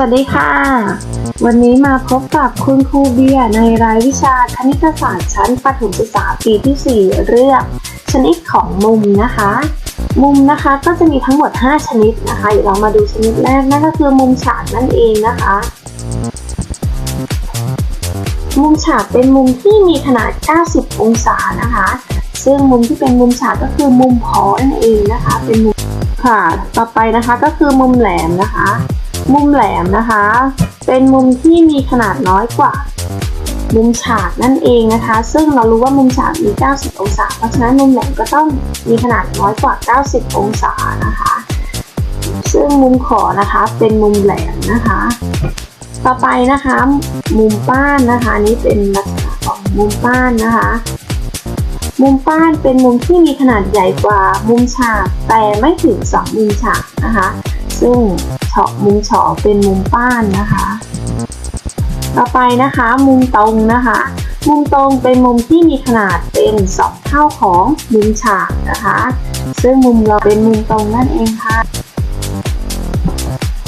วัสดีค่ะ วันนี้มาพบกับคุณครูเบียร์ในรายวิชาคณิตศาสตร์ชั้นประถมศึกษาปีที่ 4 เรื่อง ชนิดของมุมนะคะ มุมนะคะก็จะมีทั้งหมด 5 ชนิดนะคะเดี๋ยวเรามาดูชนิดแรกนั่นก็คือมุมฉากนั่นเองนะคะ มุมฉากเป็นมุมที่มีขนาด 90 องศานะคะ ซึ่งมุมที่เป็นมุมฉากก็คือมุมพอนั่นเองนะคะ เป็นมุมค่ะ ต่อไปนะคะก็คือมุมแหลมนะคะ มุมแหลมนะคะ เป็นมุมที่มีขนาดน้อยกว่า มุมฉากนั่นเองนะคะ ซึ่งเรารู้ว่ามุมฉากมี 90 องศา เพราะฉะนั้นมุมแหลมก็ต้องมีขนาดน้อยกว่า 90 องศานะคะ ซึ่งมุมขอนะคะเป็นมุมแหลมนะคะ ต่อไปนะคะมุมป้านนะคะนี้เป็นลักษณะของมุมป้านนะคะมุมป้านเป็นมุมที่มีขนาดใหญ่กว่ามุมฉากแต่ไม่ถึงสองมุมฉากนะคะ ซึ่ง เฉาะมุมเฉาะเป็นมุมป้านนะคะ ต่อไปนะคะมุมตรงนะคะ มุมตรงเป็นมุมที่มีขนาดเป็นสองเท่าของมุมฉากนะคะ ซึ่งมุมเราเป็นมุมตรงนั่นเองค่ะ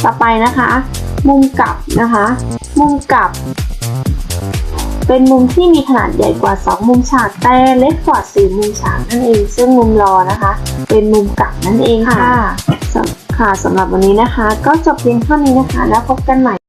ต่อไปนะคะ มุมกลับนะคะ มุมกลับเป็นมุมที่มีขนาดใหญ่กว่า 2 มุมฉากแต่เล็กกว่า 4 มุมฉากนั่นเอง ซึ่งมุมรอนะคะ เป็นมุมกลับนั่นเองค่ะ ค่ะสำหรับวันนี้นะคะ ก็จบเพียงเท่านี้นะคะ แล้วพบกันใหม่